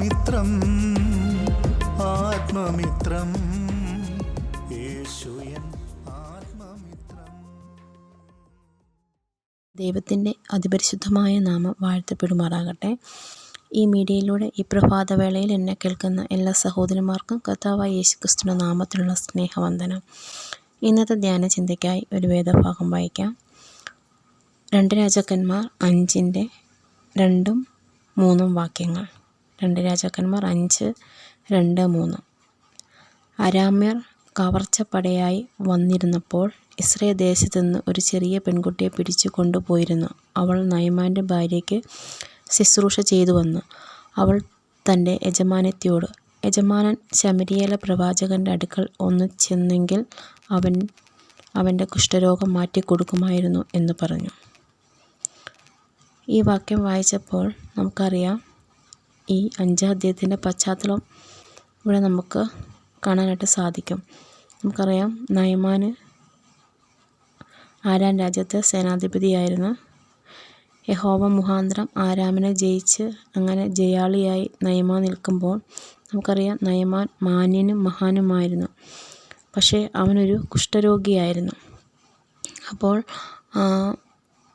ആത്മമിത്രം ആത്മമിത്രം. യേശുയൻ ആത്മമിത്രം. ദൈവത്തിന്റെ അതിപരിശുദ്ധമായ നാമം വാഴ്ത്തപ്പെടുമാറാകട്ടെ. ഈ മീഡിയയിലൂടെ ഈ പ്രഭാതവേളയിൽ എന്നെ കേൾക്കുന്ന എല്ലാ സഹോദരന്മാർക്കും കർത്താവായ യേശുക്രിസ്തുവിന്റെ നാമത്തിലുള്ള സ്നേഹവന്ദനം. ഇന്നത്തെ ധ്യാന ചിന്തയ്ക്കായി ഒരു വേദഭാഗം വായിക്കാം. രണ്ട് രാജാക്കന്മാർ അഞ്ചിന്റെ രണ്ടും മൂന്നും വാക്യങ്ങൾ. രണ്ട് രാജാക്കന്മാർ അഞ്ച് രണ്ട് മൂന്ന്. അരാമ്യർ കവർച്ചപ്പടയായി വന്നിരുന്നപ്പോൾ ഇസ്രയേൽ ദേശത്തു നിന്ന് ഒരു ചെറിയ പെൺകുട്ടിയെ പിടിച്ചു കൊണ്ടുപോയിരുന്നു. അവൾ നയമാന്റെ ഭാര്യയ്ക്ക് ശുശ്രൂഷ ചെയ്തു വന്നു. അവൾ തന്റെ യജമാനത്തിയോട് യജമാനൻ ശമരിയേല പ്രവാചകന്റെ അടുക്കൽ ഒന്ന് ചെന്നെങ്കിൽ അവൻ അവന്റെ കുഷ്ഠരോഗം മാറ്റിക്കൊടുക്കുമായിരുന്നു എന്ന് പറഞ്ഞു. ഈ വാക്യം വായിച്ചപ്പോൾ നമുക്കറിയാം ഈ അഞ്ചാം അധ്യായത്തിന്റെ പശ്ചാത്തലം ഇവിടെ നമുക്ക് കാണാനായിട്ട് സാധിക്കും. നമുക്കറിയാം നയമാന് ആരാം രാജ്യത്തെ സേനാധിപതിയായിരുന്നു യഹോവ മുഖാന്തരം ആരാമിനെ ജയിച്ച് അങ്ങനെ ജയാളിയായി നയമാൻ നിൽക്കുമ്പോൾ നമുക്കറിയാം നയമാൻ മാന്യനും മഹാനുമായിരുന്നു. പക്ഷേ അവനൊരു കുഷ്ഠരോഗിയായിരുന്നു. അപ്പോൾ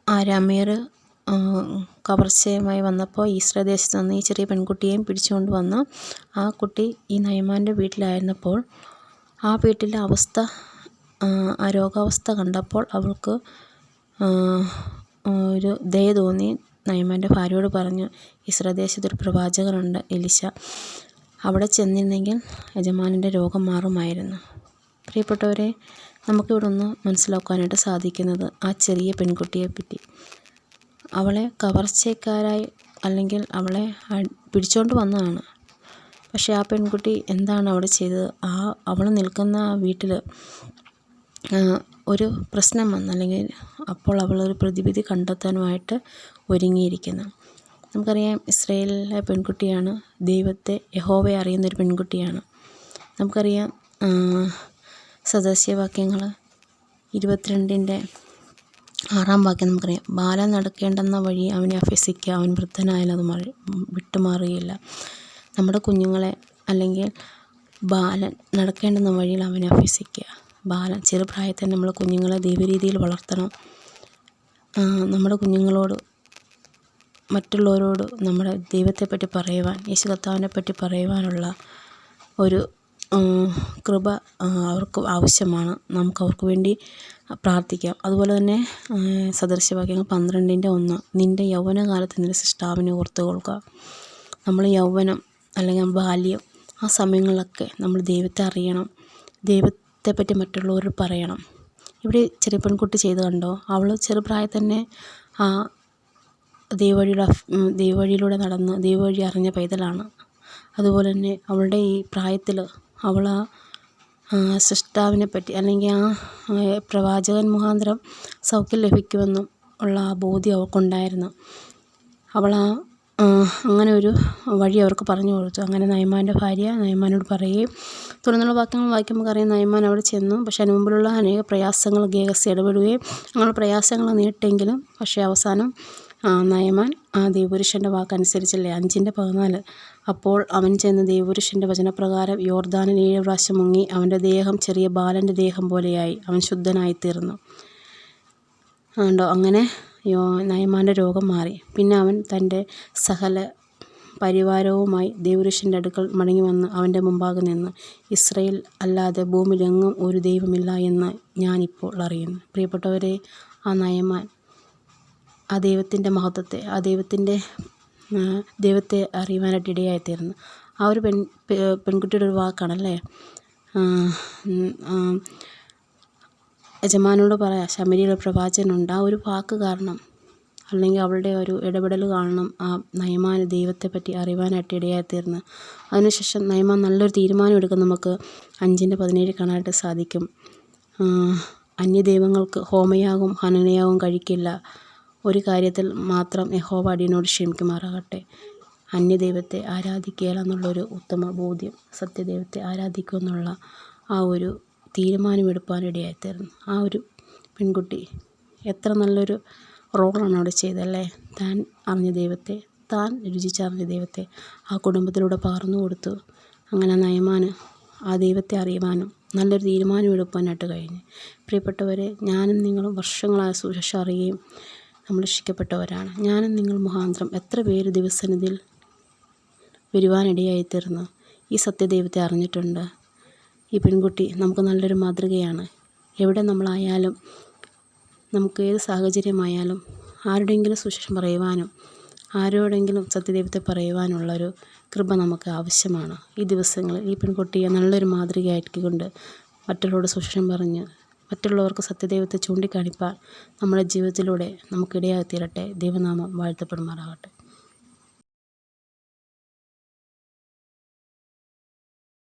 ആരാമ്യർ കവർച്ചയുമായി വന്നപ്പോൾ ഈശ്ര ദേശത്ത് നിന്ന് ഈ ചെറിയ പെൺകുട്ടിയെയും പിടിച്ചുകൊണ്ട് വന്ന് ആ കുട്ടി ഈ നയമാന്റെ വീട്ടിലായിരുന്നപ്പോൾ ആ വീട്ടിലെ അവസ്ഥ ആ രോഗാവസ്ഥ കണ്ടപ്പോൾ അവൾക്ക് ഒരു ദയ തോന്നി. നയമാന്റെ ഭാര്യയോട് പറഞ്ഞു ഇസ്രായേൽ ദേശത്തൊരു പ്രവാചകനുണ്ട് എലിശ. അവിടെ ചെന്നിരുന്നെങ്കിൽ യജമാനന്റെ രോഗം മാറുമായിരുന്നു. പ്രിയപ്പെട്ടവരെ നമുക്കിവിടെ ഒന്ന് മനസ്സിലാക്കാനായിട്ട് സാധിക്കുന്നത് ആ ചെറിയ പെൺകുട്ടിയെപ്പറ്റി. അവളെ കവർച്ചക്കാരായി അല്ലെങ്കിൽ അവളെ പിടിച്ചുകൊണ്ട് വന്നതാണ്. പക്ഷേ ആ പെൺകുട്ടി എന്താണ് അവിടെ ചെയ്തത്? ആ അവൾ നിൽക്കുന്ന ആ വീട്ടിൽ ഒരു പ്രശ്നം വന്നു. അല്ലെങ്കിൽ അപ്പോൾ അവൾ ഒരു പ്രതിവിധി കണ്ടെത്താനുമായിട്ട് ഒരുങ്ങിയിരിക്കുന്നു. നമുക്കറിയാം ഇസ്രയേലിലെ പെൺകുട്ടിയാണ് ദൈവത്തെ യഹോവയെ അറിയുന്നൊരു പെൺകുട്ടിയാണ്. നമുക്കറിയാം സദസ്യവാക്യങ്ങൾ ഇരുപത്തിരണ്ടിന്റെ ആറാം വാക്യം നമുക്കറിയാം. ബാലൻ നടക്കേണ്ടെന്ന വഴി അവനെ അഭ്യസിക്കുക അവൻ വൃദ്ധനായാലും അത് മറി വിട്ടുമാറുകയില്ല. നമ്മുടെ കുഞ്ഞുങ്ങളെ അല്ലെങ്കിൽ ബാലൻ നടക്കേണ്ടുന്ന വഴിയിൽ അവനെ അഭ്യസിക്കുക ബാലൻ ചെറുപ്രായത്തിൽ നമ്മൾ കുഞ്ഞുങ്ങളെ ദൈവരീതിയിൽ വളർത്തണം. നമ്മുടെ കുഞ്ഞുങ്ങളോട് മറ്റുള്ളവരോട് നമ്മുടെ ദൈവത്തെപ്പറ്റി പറയുവാൻ യേശു കർത്താവിനെ പറ്റി പറയുവാനുള്ള ഒരു കൃപ അവർക്ക് ആവശ്യമാണ്. നമുക്ക് അവർക്ക് വേണ്ടി പ്രാർത്ഥിക്കാം. അതുപോലെ തന്നെ സദൃശവാക്യങ്ങൾ പന്ത്രണ്ടിന്റെ ഒന്ന്. നിന്റെ യൗവനകാലത്ത് നിന്റെ സൃഷ്ടാവിനെ ഓർത്ത് കൊടുക്കുക നമ്മൾ യൗവനം അല്ലെങ്കിൽ ബാല്യം ആ സമയങ്ങളിലൊക്കെ നമ്മൾ ദൈവത്തെ അറിയണം. ദൈവത്തെപ്പറ്റി മറ്റുള്ളവരോട് പറയണം. ഇവിടെ ചെറിയ പെൺകുട്ടി ചെയ്ത് കണ്ടോ? അവൾ ചെറുപ്രായത്തിൽ തന്നെ ആ ദൈവവഴിയുടെ ദൈവവഴിയിലൂടെ നടന്ന് ദൈവവഴി അറിഞ്ഞ പൈതലാണ്. അതുപോലെ തന്നെ അവളുടെ ഈ പ്രായത്തിൽ അവൾ ആ സൃഷ്ടാവിനെ പറ്റി അല്ലെങ്കിൽ ആ പ്രവാചകൻ മുഖാന്തരം സൗഖ്യം ലഭിക്കുമെന്നും ഉള്ള ആ ബോധ്യം അവൾക്കുണ്ടായിരുന്നു. അവൾ ആ അങ്ങനെ ഒരു വഴി അവർക്ക് പറഞ്ഞു കൊടുത്തു. അങ്ങനെ നയമാന്റെ ഭാര്യ നയമാനോട് പറയുകയും തുടർന്നുള്ള വാക്യങ്ങൾ വായിക്കുമ്പോൾ അറിയാം നയമാൻ അവിടെ ചെന്നു. പക്ഷെ അതിന് മുമ്പിലുള്ള അനേക പ്രയാസങ്ങൾ ഗേഹസ് ഇടപെടുകയും അങ്ങനെ പ്രയാസങ്ങൾ നേരിട്ടെങ്കിലും പക്ഷേ അവസാനം നയമാൻ ആ ദൈവപുരുഷന്റെ വാക്കനുസരിച്ചല്ലേ? അഞ്ചിന്റെ പതിനാല്. അപ്പോൾ അവൻ ചെന്ന് ദൈവപുരുഷന്റെ വചനപ്രകാരം യോർദാനിൽ ഏഴ് പ്രാവശ്യം മുങ്ങി അവന്റെ ദേഹം ചെറിയ ബാലന്റെ ദേഹം പോലെയായി. അവൻ ശുദ്ധനായിത്തീർന്നു. ഉണ്ടോ അങ്ങനെ യോ നയമാന്റെ രോഗം മാറി. പിന്നെ അവൻ തന്റെ സകല പരിവാരവുമായി ദൈവപുരുഷന്റെ അടുക്കൽ മടങ്ങി വന്ന് അവന്റെ മുമ്പാകെ നിന്ന് ഇസ്രയേൽ അല്ലാതെ ഭൂമിയിലെങ്ങും ഒരു ദൈവമില്ല എന്ന് ഞാനിപ്പോൾ അറിയുന്നു. പ്രിയപ്പെട്ടവരെ ആ നയമാൻ ആ ദൈവത്തിന്റെ മഹത്വത്തെ ആ ദൈവത്തിന്റെ ദൈവത്തെ അറിയുവാനായിട്ട് ഇടയായിത്തീർന്നു. ആ ഒരു പെൺ പെൺകുട്ടിയുടെ ഒരു വാക്കാണല്ലേ? യജമാനോട് പറയാം ശമരിയുടെ പ്രവാചകനുണ്ട്. ആ ഒരു വാക്ക് കാരണം അല്ലെങ്കിൽ അവളുടെ ഒരു ഇടപെടൽ കാരണം ആ നയമാൻ ദൈവത്തെപ്പറ്റി അറിയുവാനായിട്ട് ഇടയായിത്തീർന്നു. അതിനുശേഷം നയമാൻ നല്ലൊരു തീരുമാനം എടുക്കാൻ നമുക്ക് അഞ്ചിന്റെ പതിനേഴ് കാണാനായിട്ട് സാധിക്കും. അന്യദൈവങ്ങൾക്ക് ഹോമയാകും ഹനനയാകും കഴിക്കില്ല. ഒരു കാര്യത്തിൽ മാത്രം യഹോവ അടിയനോട് ക്ഷമിക്കുമാറാകട്ടെ. അന്യദൈവത്തെ എന്നുള്ളൊരു ഉത്തമ ബോധ്യം സത്യദൈവത്തെ ആരാധിക്കുക എന്നുള്ള ആ ഒരു തീരുമാനമെടുപ്പാനിടയായിത്തീർന്നു ആ ഒരു പെൺകുട്ടി എത്ര നല്ലൊരു റോളാണ് അവിടെ ചെയ്തല്ലേ താൻ അറിഞ്ഞ ദൈവത്തെ താൻ രുചിച്ചറിഞ്ഞ ദൈവത്തെ ആ കുടുംബത്തിലൂടെ പകർന്നു കൊടുത്തു. അങ്ങനെ നയമാന് ആ ദൈവത്തെ അറിയുവാനും നല്ലൊരു തീരുമാനം കഴിഞ്ഞു. പ്രിയപ്പെട്ടവരെ ഞാനും നിങ്ങളും വർഷങ്ങളായ സുശേഷം അറിയുകയും നമ്മൾ രക്ഷിക്കപ്പെട്ടവരാണ്. ഞാനും നിങ്ങൾ മുഖാന്തരം എത്ര പേര് ദിവസനിധിയിൽ വരുവാനിടയായിത്തീർന്നു? ഈ സത്യദൈവത്തെ അറിഞ്ഞിട്ടുണ്ട്. ഈ പെൺകുട്ടി നമുക്ക് നല്ലൊരു മാതൃകയാണ്. എവിടെ നമ്മളായാലും നമുക്ക് ഏത് സാഹചര്യമായാലും ആരുടെയെങ്കിലും സുശേഷം പറയുവാനും ആരോടെങ്കിലും സത്യദൈവത്തെ പറയുവാനുള്ളൊരു കൃപ നമുക്ക് ആവശ്യമാണ്. ഈ ദിവസങ്ങളിൽ ഈ പെൺകുട്ടിയെ നല്ലൊരു മാതൃകയാക്കിക്കൊണ്ട് മറ്റുള്ളവരോട് സുശേഷം പറഞ്ഞ് മറ്റുള്ളവർക്ക് സത്യദൈവത്തെ ചൂണ്ടിക്കാണിപ്പാൻ നമ്മുടെ ജീവിതത്തിലൂടെ നമുക്കിടയായിത്തീരട്ടെ ദൈവനാമം വാഴ്ത്തപ്പെടുമാറാകട്ടെ.